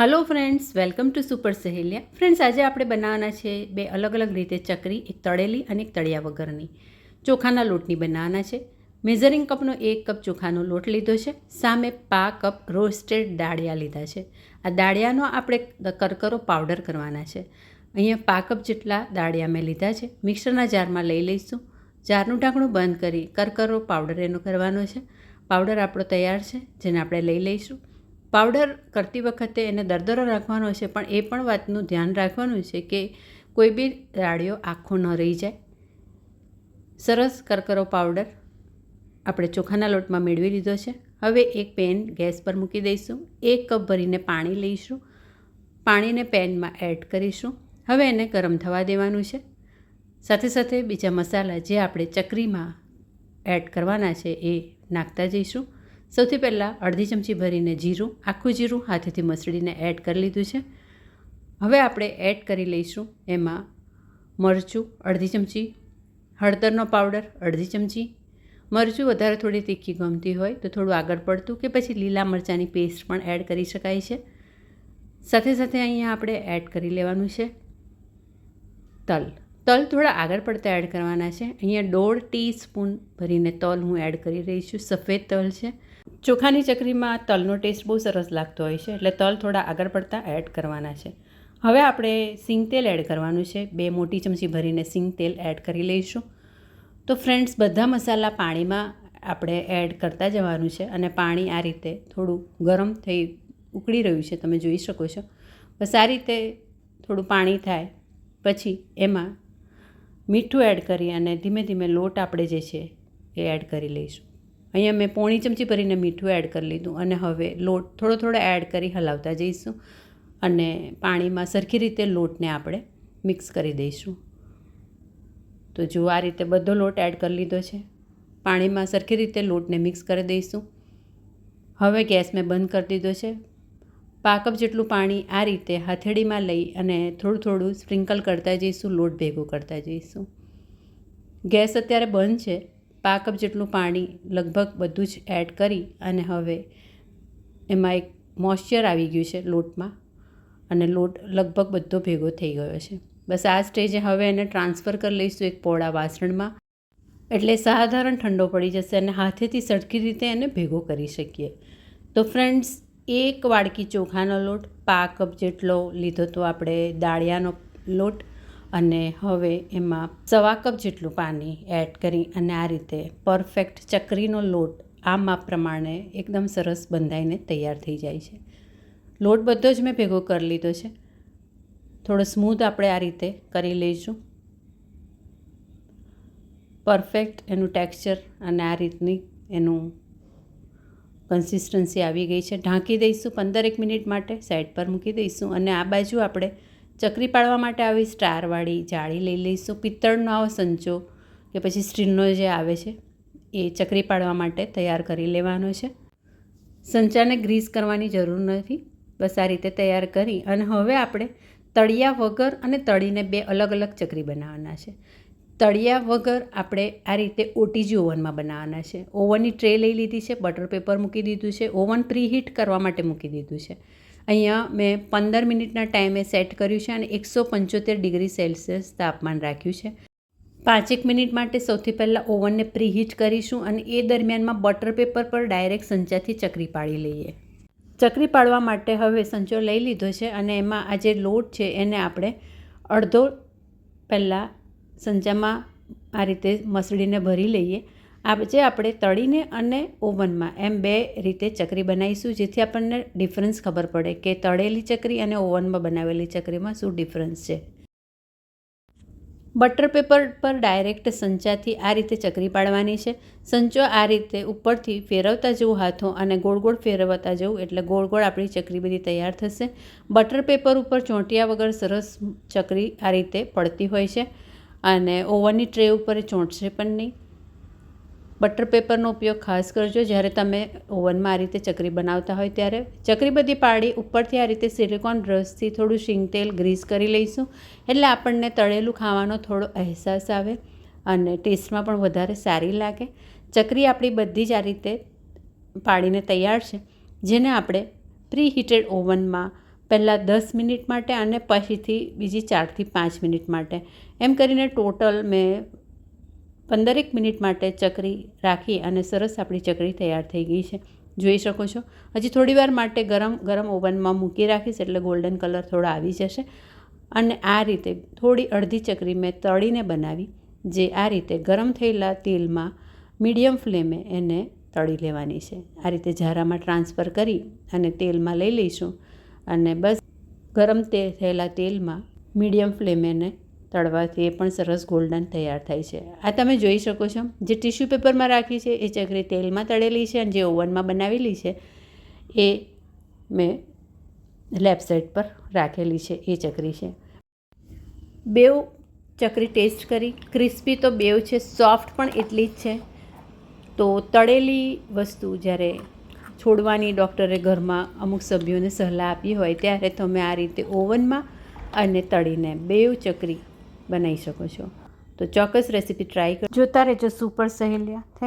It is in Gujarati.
Hello friends welcome to super Saheliya friends આજે આપણે બનાવવાના છે બે અલગ અલગ રીતે ચકરી, એક તળેલી અને એક તળિયા વગરની. ચોખાના લોટની બનાવવાના છે. મેઝરિંગ કપનો એક કપ ચોખાનો લોટ લીધો છે. સામે પા કપ રોસ્ટેડ દાળિયા લીધા છે. આ દાળિયાનો આપણે કરકરો પાવડર કરવાના છે. અહીંયા પા કપ જેટલા દાળિયા મેં લીધા છે. મિક્સરના જારમાં લઈ લઈશું. જારનું ઢાંકણું બંધ કરી કરકરો પાવડર એનો કરવાનો છે. પાવડર આપણો તૈયાર છે, જેને આપણે લઈ લઈશું. પાવડર કરતી વખતે એને દરદરો રાખવાનો છે, પણ એ પણ વાતનું ધ્યાન રાખવાનું છે કે કોઈ બી રાડિયો આખો ન રહી જાય. સરસ કરકરો પાવડર આપણે ચોખાના લોટમાં મેળવી લીધો છે. હવે એક પેન ગેસ પર મૂકી દઈશું. એક કપ ભરીને પાણી લઈશું. પાણીને પેનમાં એડ કરીશું. હવે એને ગરમ થવા દેવાનું છે. સાથે સાથે બીજા મસાલા જે આપણે ચકરીમાં એડ કરવાના છે એ નાખતા જઈશું. સૌથી પહેલાં અડધી ચમચી ભરીને જીરું, આખું જીરું હાથેથી મસળીને એડ કરી લીધું છે. હવે આપણે એડ કરી લઈશું એમાં મરચું, અડધી ચમચી, હળદરનો પાવડર, અડધી ચમચી. મરચું વધારે થોડી તીખી ગમતી હોય તો થોડું આગળ પડતું કે પછી લીલા મરચાંની પેસ્ટ પણ એડ કરી શકાય છે. સાથે સાથે અહીંયા આપણે એડ કરી લેવાનું છે તલ. તલ થોડા આગળ પડતા એડ કરવાના છે. અહીંયા દોઢ ટી સ્પૂન ભરીને તલ હું એડ કરી રહી છું. સફેદ તલ છે. ચોખાની ચકરીમાં તલનો ટેસ્ટ બહુ સરસ લાગતો હોય છે, એટલે તલ થોડા આગળ પડતા એડ કરવાના છે. હવે આપણે સિંગ તેલ એડ કરવાનું છે, બે મોટી ચમચી ભરીને સિંગ તેલ એડ કરી લઈશું. તો ફ્રેન્ડ્સ બધા મસાલા પાણીમાં આપણે એડ કરતા જવાનું છે અને પાણી આ રીતે થોડું ગરમ થઈ ઉકળી રહ્યું છે, તમે જોઈ શકો છો. બસ આ રીતે થોડું પાણી થાય, પછી એમાં મીઠું એડ કરી અને ધીમે ધીમે લોટ આપણે જે છે એ એડ કરી લઈશું. અહીંયા મેં પોણી ચમચી ભરીને મીઠું એડ કરી લીધું અને હવે લોટ થોડો થોડો એડ કરી હલાવતા જઈશું અને પાણીમાં સરખી રીતે લોટને આપણે મિક્સ કરી દઈશું. તો જો આ રીતે બધો લોટ એડ કરી લીધો છે, પાણીમાં સરખી રીતે લોટને મિક્સ કરી દઈશું. હવે ગેસ મેં બંધ કરી દીધો છે. પાકપ જેટલું પાણી આ રીતે હથેળીમાં લઈ અને થોડું થોડું સ્પ્રિંકલ કરતા જઈશું, લોટ ભેગો કરતા જઈશું. ગેસ અત્યારે બંધ છે પા કપ જેટલું પાણી લગભગ બધું જ એડ કરી અને હવે એમાં એક મોઇશ્ચર આવી ગયું છે લોટમાં અને લોટ લગભગ બધો ભેગો થઈ ગયો છે. બસ આ સ્ટેજે હવે એને ટ્રાન્સફર કરી લઈશું એક પોળા વાસણમાં. એટલે સાધારણ ઠંડો પડી જશે અને હાથેથી સરખી રીતે એને ભેગો કરી શકીએ. તો ફ્રેન્ડ્સ એક વાડકી ચોખાનો લોટ પા કપ જેટલો લીધો તો આપણે દાળિયાનો લોટ અને હવે એમાં સવા કપ જેટલું પાણી એડ કરી અને આ રીતે પરફેક્ટ ચકરીનો લોટ આ માપ પ્રમાણે એકદમ સરસ બંધાઈને તૈયાર થઈ જાય છે. લોટ બધો જ મેં ભેગો કરી લીધો છે. થોડો સ્મૂથ આપણે આ રીતે કરી લઈશું. પરફેક્ટ એનું ટેક્સચર અને આ રીતની એનું કન્સિસ્ટન્સી આવી ગઈ છે. ઢાંકી દઈશું પંદર એક મિનિટ માટે, સાઈડ પર મૂકી દઈશું અને આ બાજુ આપણે ચકરી પાડવા માટે આવી સ્ટારવાળી જાળી લઈ લઈશું, પિત્તળનો આવો સંચો કે પછી સ્ટીલનો જે આવે છે, એ ચકરી પાડવા માટે તૈયાર કરી લેવાનો છે. સંચાને ગ્રીસ કરવાની જરૂર નથી, બસ આ રીતે તૈયાર કરી અને હવે આપણે તળિયા વગર અને તળીને બે અલગ અલગ ચકરી બનાવવાના છે. તળિયા વગર આપણે આ રીતે ઓટીજી ઓવનમાં બનાવવાના છે. ઓવનની ટ્રે લઈ લીધી છે, બટર પેપર મૂકી દીધું છે, ઓવન પ્રીહીટ કરવા માટે મૂકી દીધું છે. અહીંયા મેં પંદર મિનિટના ટાઈમે સેટ કર્યું છે અને એકસો પંચોતેર ડિગ્રી સેલ્સિયસ તાપમાન રાખ્યું છે. પાંચેક મિનિટ માટે સૌથી પહેલાં ઓવનને પ્રીહીટ કરીશું અને એ દરમિયાનમાં બટર પેપર પર ડાયરેક્ટ સંચાથી ચકરી પાડી લઈએ. ચકરી પાડવા માટે હવે સંચો લઈ લીધો છે અને એમાં આ જે લોટ છે એને આપણે અડધો પહેલાં સંચામાં આ રીતે મસળીને ભરી લઈએ. આજે આપણે તળીને અને ઓવનમાં એમ બે રીતે ચકરી બનાવીશું, જેથી આપણને ડિફરન્સ ખબર પડે કે તળેલી ચકરી અને ઓવનમાં બનાવેલી ચકરીમાં શું ડિફરન્સ છે. બટર પેપર પર ડાયરેક્ટ સંચાથી આ રીતે ચકરી પાડવાની છે. સંચો આ રીતે ઉપરથી ફેરવતા જવું હાથો અને ગોળ ગોળ ફેરવતા જવું એટલે ગોળ ગોળ આપણી ચકરી બધી તૈયાર થશે. બટર પેપર ઉપર ચોંટ્યા વગર સરસ ચકરી આ રીતે પડતી હોય છે અને ઓવનની ટ્રે ઉપર ચોંટશે પણ નહીં. બટર પેપરનો ઉપયોગ ખાસ કરજો. જ્યારે તમે ઓવનમાં આ રીતે ચકરી બનાવતા હોય ત્યારે ચકરી બધી પાડી ઉપરથી આ રીતે સિલિકોન બ્રશથી થોડું શીંગ તેલ ગ્રીસ કરી લઈશું. એટલે આપણને તળેલું ખાવાનો થોડો અહેસાસ આવે અને ટેસ્ટમાં પણ વધારે સારી લાગે. ચકરી આપણી બધી જ આ રીતે પાડીને તૈયાર છે. જેને આપણે પ્રી હીટેડ ઓવનમાં પહેલાં દસ મિનિટ માટે અને પછીથી બીજી ચારથી પાંચ મિનિટ માટે. એમ કરીને ટોટલ મેં પંદરેક મિનિટ માટે ચકરી રાખી અને સરસ આપણી ચકરી તૈયાર થઈ ગઈ છે. જોઈ શકો છો. હજી થોડીવાર માટે ગરમ ગરમ ઓવનમાં મૂકી રાખીશ એટલે ગોલ્ડન કલર થોડો આવી જશે. અને આ રીતે થોડી અડધી ચકરી મેં તળીને બનાવી, જે આ રીતે ગરમ થયેલા તેલમાં મીડિયમ ફ્લેમે એને તળી લેવાની છે. આ રીતે ઝારામાં ટ્રાન્સફર કરી અને તેલમાં લઈ લઈશું. અને બસ ગરમ તે થયેલા તેલમાં મીડિયમ ફ્લેમે એને તળવાથી એ પણ સરસ ગોલ્ડન તૈયાર થાય છે. આ તમે જોઈ શકો છો. જે ટીશ્યુ પેપરમાં રાખી છે, એ ચકરી તેલમાં તળેલી છે અને જે ઓવનમાં બનાવેલી છે, એ મેં લેફ્ટ સાઈડ પર રાખેલી છે, એ ચકરી છે. બેવ ચકરી ટેસ્ટ કરી. ક્રિસ્પી તો બેવ છે, સોફ્ટ પણ એટલી જ છે. તો તળેલી વસ્તુ જ્યારે છોડવાની ડૉક્ટરે ઘરમાં અમુક સભ્યોને સલાહ આપી હોય, ત્યારે તમે આ રીતે ઓવનમાં અને તળીને બેવ ચકરી બનાવી શકો છો. તો ચોક્કસ રેસીપી ટ્રાય કરો. જોતા રહેજો સુપર સહેલિયા. થેન્ક